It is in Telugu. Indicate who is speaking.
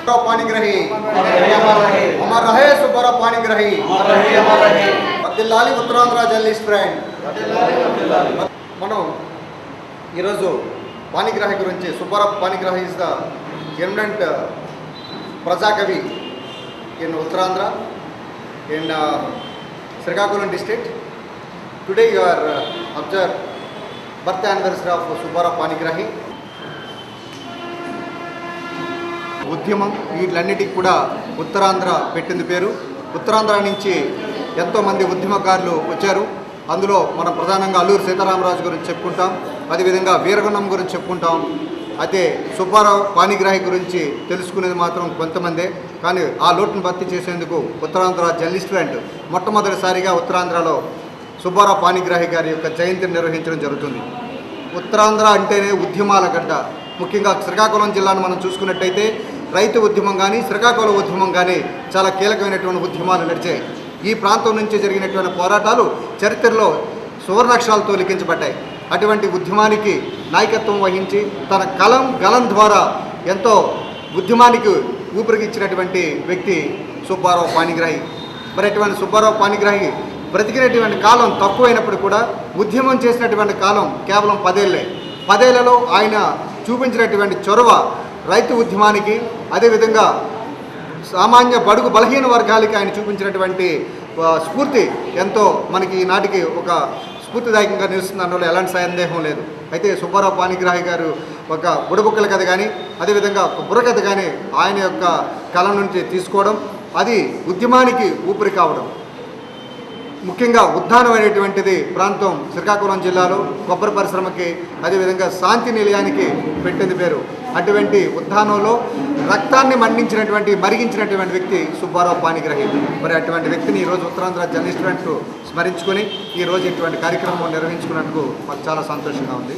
Speaker 1: सुब्बाराव पाणीग्रही
Speaker 2: अमर रहे अमर रहे
Speaker 1: अमर रहे सुब्बाराव पाणीग्रही
Speaker 2: अमर रहे अमर रहे
Speaker 1: వర్దిల్లాలి ఉత్తరాంధ్ర జర్నలిస్ట్ ఫ్రెండ్ మనం ఈరోజు పాణిగ్రాహి గురించి Subbarao Panigrahi is the eminent ప్రజాకవి in Uttarandhra in Srikakulam district today you are observe birth anniversary of Subbarao Panigrahi ఉద్యమం వీటిలన్నిటికి కూడా ఉత్తరాంధ్ర పెట్టింది పేరు. ఉత్తరాంధ్ర నుంచి ఎంతోమంది ఉద్యమకారులు వచ్చారు. అందులో మనం ప్రధానంగా అల్లూరు సీతారామరాజు గురించి చెప్పుకుంటాం అదేవిధంగా వీరగుణం గురించి చెప్పుకుంటాం అయితే సుబ్బారావు పాణిగ్రాహి గురించి తెలుసుకునేది మాత్రం కొంతమందే. కానీ ఆ లోటును భర్తీ చేసేందుకు ఉత్తరాంధ్ర జర్నలిస్ట్ ఫ్రంట్ మొట్టమొదటిసారిగా ఉత్తరాంధ్రలో సుబ్బారావు పాణిగ్రాహి గారి యొక్క జయంతిని నిర్వహించడం జరుగుతుంది. ఉత్తరాంధ్ర అంటేనే ఉద్యమాల గడ్డ. ముఖ్యంగా శ్రీకాకుళం జిల్లాను మనం చూసుకున్నట్టయితే రైతు ఉద్యమం కానీ శ్రీకాకుళం ఉద్యమం కానీ చాలా కీలకమైనటువంటి ఉద్యమాలు నడిచాయి. ఈ ప్రాంతం నుంచి జరిగినటువంటి పోరాటాలు చరిత్రలో సువర్ణాక్షరాలతో లిఖించబడ్డాయి. అటువంటి ఉద్యమానికి నాయకత్వం వహించి తన కలం గలం ద్వారా ఎంతో ఉద్యమానికి ఊపిరికిచ్చినటువంటి వ్యక్తి సుబ్బారావు పాణిగ్రాహి. మరి అటువంటి సుబ్బారావు పాణిగ్రాహి బ్రతికినటువంటి కాలం తక్కువైనప్పుడు కూడా ఉద్యమం చేసినటువంటి కాలం కేవలం పదేళ్ళే పదేళ్ళలో ఆయన చూపించినటువంటి చొరవ రైతు ఉద్యమానికి అదేవిధంగా సామాన్య బడుగు బలహీన వర్గాలకి ఆయన చూపించినటువంటి స్ఫూర్తి ఎంతో మనకి ఈనాటికి ఒక స్ఫూర్తిదాయకంగా నిలుస్తుంది. అందులో ఎలాంటి సందేహం లేదు. అయితే సుబ్బారావు పానిగ్రాహి గారు ఒక బుడబుక్కల కథ కానీ అదేవిధంగా ఒక బుర్రకథ కానీ ఆయన యొక్క కళ నుంచి తీసుకోవడం అది ఉద్యమానికి ఊపిరి కావడం. ముఖ్యంగా ఉద్దానం అనేటువంటిది ప్రాంతం శ్రీకాకుళం జిల్లాలో కొబ్బరి పరిశ్రమకి అదేవిధంగా శాంతి నిలయానికి పెట్టింది పేరు. అటువంటి ఉత్థానంలో రక్తాన్ని మండించినటువంటి మరిగించినటువంటి వ్యక్తి సుబ్బారావు పానిగ్రహి. మరి అటువంటి వ్యక్తిని ఈరోజు ఉత్తరాంధ్ర జర్నలిస్ట్ ఫ్రంట్ స్మరించుకొని ఈరోజు ఇటువంటి కార్యక్రమం నిర్వహించుకున్నందుకు మాకు చాలా సంతోషంగా ఉంది.